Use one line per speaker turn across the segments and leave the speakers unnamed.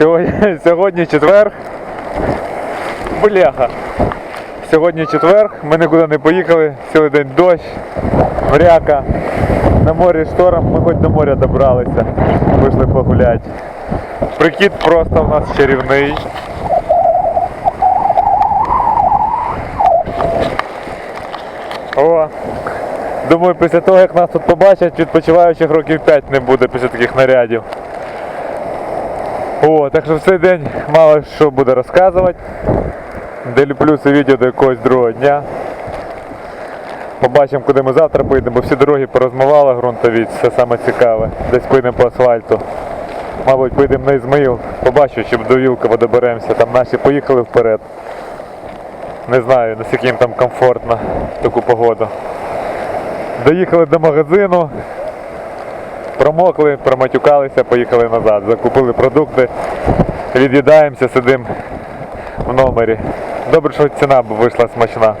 Сьогодні, сьогодні четвер. Бляха. Сьогодні четвер, ми нікуди не поїхали, цілий день дощ, мряка. На морі шторм, ми хоч до моря добралися, вийшли погуляти. Прикид просто в нас чарівний. О, думаю, після того, як нас тут побачать, відпочиваючих років 5 не буде після таких нарядів. О, так що в цей день мало що буде розказувати. Делюблю це відео до якогось другого дня. Побачимо, куди ми завтра поїдемо, бо всі дороги порозмивали ґрунтові, це саме цікаве. Десь поїдемо по асфальту. Мабуть, поїдемо на Ізмаїл, побачу, чи до Вілкова доберемося. Там наші поїхали вперед. Не знаю, наскільки їм там комфортно таку погоду. Доїхали до магазину, промокли, проматюкалися, поїхали назад. Закупили продукти, від'їдаємося, сидимо в номері. Добре, що ціна вийшла смачна.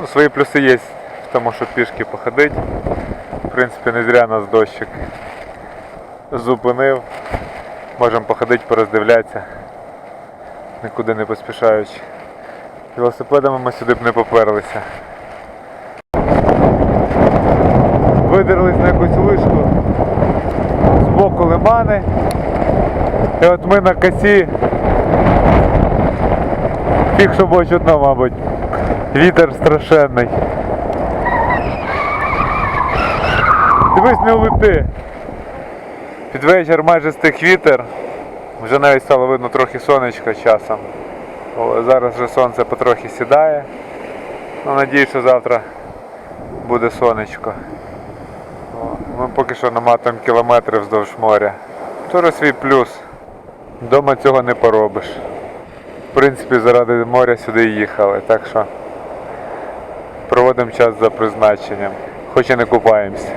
Ну, свої плюси є в тому, що пішки походить. В принципі, не зря нас дощик зупинив. Можемо походити, пороздивлятися, нікуди не поспішаючи. Велосипедами ми сюди б не поперлися. Видерлись на якусь вишку з боку лимани. І от ми на косі. Фіг, що було чутно, мабуть. Вітер страшенний. Дивись, не улети. Під вечір майже стих вітер. Вже навіть стало видно трохи сонечка часом. Зараз вже сонце потрохи сідає. Ну, надіюсь, що завтра буде сонечко. Ми поки що наматуємо кілометри вздовж моря. Тоже свій плюс. Дома цього не поробиш. В принципі, заради моря сюди їхали, так що проводимо час за призначенням, хоч і не купаємося.